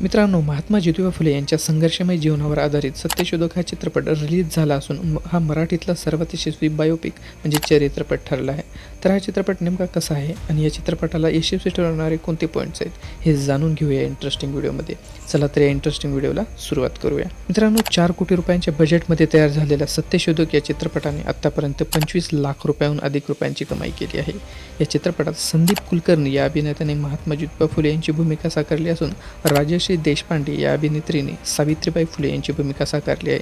मित्रांनो महात्मा ज्योतिबा फुले यांच्या संघर्षमय जीवनावर आधारित सत्यशोधक हा चित्रपट रिलीज झाला असून हा मराठीतला सर्वात यशस्वी बायोपिक म्हणजे चरित्रपट ठरला आहे. तर हा चित्रपट नेमका कसा आहे आणि या चित्रपटाला यशस्वी ठरवणारे कोणते पॉईंट्स आहेत हे जाणून घेऊया इंटरेस्टिंग व्हिडिओमध्ये चला तर या इंटरेस्टिंग व्हिडिओला सुरुवात करूया. मित्रांनो चार कोटी रुपयांच्या बजेटमध्ये तयार झालेल्या सत्यशोधक या चित्रपटाने आत्तापर्यंत पंचवीस लाख रुपयाहून अधिक रुपयांची कमाई केली आहे. या चित्रपटात संदीप कुलकर्णी या अभिनेत्याने महात्मा ज्योतिबा फुले यांची भूमिका साकारली असून राजश्री देशपांडे या अभिनेत्रीने सावित्रीबाई फुले यांची भूमिका साकारली आहे.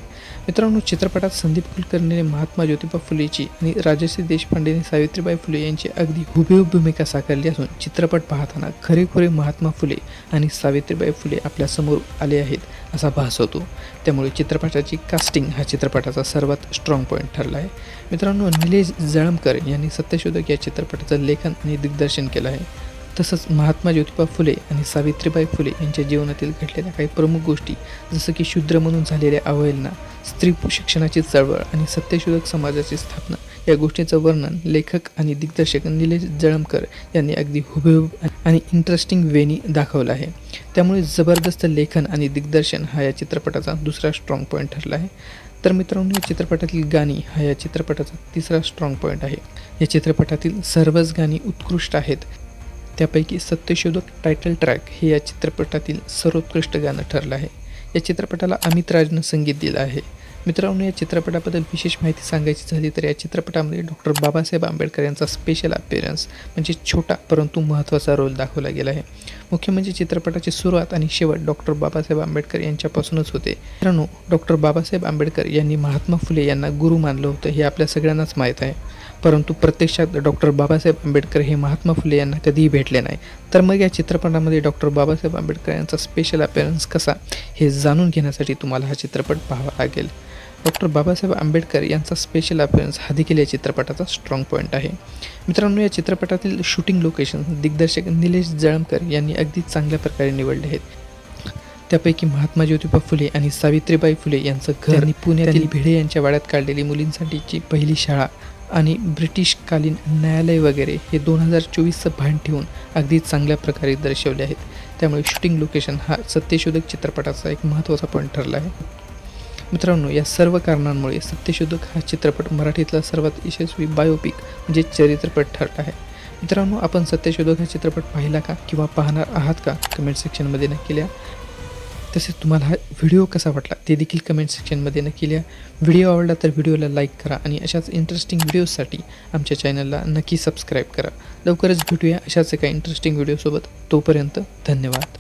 मित्रांनो चित्रपटात संदीप कुलकर्णीने महात्मा ज्योतिबा फुलेची आणि राजश्री देशपांडेने सावित्रीबाई फुले फुले यांची अगदी हुबेहूब भूमिका साकारली असून चित्रपट पाहताना खरेखुरे महात्मा फुले आणि सावित्रीबाई फुले आपल्यासमोर आले आहेत असा भास होतो. त्यामुळे चित्रपटाची कास्टिंग हा चित्रपटाचा सर्वात स्ट्रॉंग पॉईंट ठरला आहे. मित्रांनो निलेश जळमकर यांनी सत्यशोधक या चित्रपटाचं लेखन आणि दिग्दर्शन केलं आहे. तसंच महात्मा ज्योतिबा फुले आणि सावित्रीबाई फुले यांच्या जीवनातील घडलेल्या काही प्रमुख गोष्टी जसं की शूद्र म्हणून झालेल्या अवहेलना स्त्री शिक्षणाची चळवळ आणि सत्यशोधक समाजाची स्थापना या गोष्टीचं वर्णन लेखक आणि दिग्दर्शक निलेश जळमकर यांनी अगदी हुबेहूब आणि इंटरेस्टिंग वेनी दाखवलं आहे. त्यामुळे जबरदस्त लेखन आणि दिग्दर्शन हा या चित्रपटाचा दुसरा स्ट्रॉंग पॉईंट ठरला आहे. तर मित्रांनो या चित्रपटातील गाणी हा या चित्रपटाचा तिसरा स्ट्रॉंग पॉईंट आहे. या चित्रपटातील सर्वच गाणी उत्कृष्ट आहेत. त्यापैकी सत्यशोधक टायटल ट्रॅक हे या चित्रपटातील सर्वोत्कृष्ट गाणं ठरलं आहे. या चित्रपटाला अमित राजनं संगीत दिलं आहे. मित्रांनो या चित्रपटाबद्दल विशेष माहिती सांगायची झाली तर या चित्रपटामध्ये डॉक्टर बाबासाहेब आंबेडकर यांचा स्पेशल अपिअरन्स म्हणजे छोटा परंतु महत्त्वाचा रोल दाखवला गेला आहे. मुख्य म्हणजे चित्रपटाची सुरुवात आणि शेवट डॉक्टर बाबासाहेब आंबेडकर यांच्यापासूनच होते. मित्रांनो डॉक्टर बाबासाहेब आंबेडकर यांनी महात्मा फुले यांना गुरु मानलं होतं हे आपल्या सगळ्यांनाच माहीत आहे. परंतु प्रत्यक्षात डॉक्टर बाबासाहेब आंबेडकर हे महात्मा फुले यांना कधीही भेटले नाही. तर मग या चित्रपटामध्ये डॉक्टर बाबासाहेब आंबेडकर यांचा स्पेशल अपिअरन्स कसा हे जाणून घेण्यासाठी तुम्हाला हा चित्रपट पाहावा लागेल. डॉक्टर बाबासाहेब आंबेडकर यांचा स्पेशल अपिअरन्स हा देखील या चित्रपटाचा स्ट्रॉंग पॉईंट आहे. मित्रांनो या चित्रपटातील शूटिंग लोकेशन दिग्दर्शक निलेश जळमकर यांनी अगदी चांगल्या प्रकारे निवडले आहेत. त्यापैकी महात्मा ज्योतिबा फुले आणि सावित्रीबाई फुले यांचं घर आणि पुण्यातील भिडे यांच्या वाड्यात काढलेली मुलींसाठीची पहिली शाळा आणि ब्रिटिशकालीन न्यायालय वगैरे हे दोन हजार चोवीसचं भान ठेवून अगदी चांगल्या प्रकारे दर्शवले आहेत. त्यामुळे शूटिंग लोकेशन हा सत्यशोधक चित्रपटाचा एक महत्त्वाचा पॉईंट ठरला आहे. मित्रांनो या सर्व कारणांमुळे सत्यशोधक हा चित्रपट मराठीतला सर्वात यशस्वी बायोपिक म्हणजे चरित्रपट ठरला आहे. मित्रांनो आपण सत्यशोधक हा चित्रपट पाहिला का किंवा पाहणार आहात का? कमेंट सेक्शनमध्ये नक्की लिहा. तसेच तुम्हाला हा व्हिडिओ कसा वाटला ते देखील कमेंट सेक्शनमध्ये नक्की लिहा. व्हिडिओ आवडला तर व्हिडिओला लाईक करा आणि अशाच इंटरेस्टिंग व्हिडिओजसाठी आमच्या चॅनलला नक्की सबस्क्राईब करा. लवकरच भेटूया अशाच एका इंटरेस्टिंग व्हिडिओसोबत तोपर्यंत धन्यवाद.